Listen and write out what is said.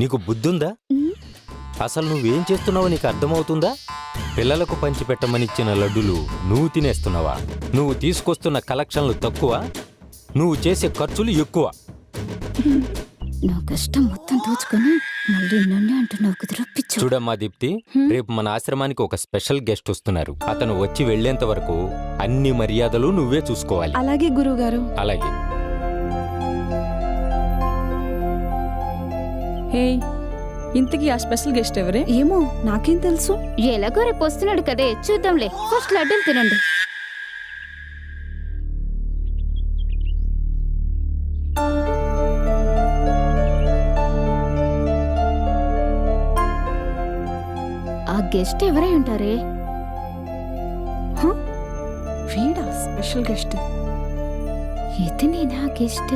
నీకు బుద్ధుందా? అసలు నువ్వేం చేస్తున్నావో నీకు అర్థమవుతుందా? పిల్లలకు పంచిపెట్టమనిచ్చిన లడ్డులు నువ్వు తినేస్తున్నావా? నువ్వు తీసుకొస్తున్న కలెక్షన్లు తక్కువ? నువ్వు చేసే ఖర్చులు ఎక్కువ? నా కష్టం మొత్తం దోచుకొని మళ్ళీ నన్నే అంటున్నావు కుదురు పిచ్చు. చూడమ్మా దీప్తి రేపు మన ఆశ్రమానికి ఒక స్పెషల్ గెస్ట్ వస్తున్నారు. అతను వచ్చి వెళ్ళేంత వరకు అన్ని మర్యాదలు నువ్వే చూసుకోవాలి. అలాగే గురువుగారు. అలాగే. హే ఇంతకీ ఆ స్పెషల్ గెస్ట్ ఎవరే? ఏమో నాకేం తెలుసు. ఎలాగో రేపు వస్తున్నాడు కదే చూద్దాంలే. ఫస్ట్ లడ్డూలు తినండి. ఆ గెస్ట్ ఎవరై ఉంటారే? వీడా స్పెషల్ గెస్ట్? ఇతనేనా గెస్ట్?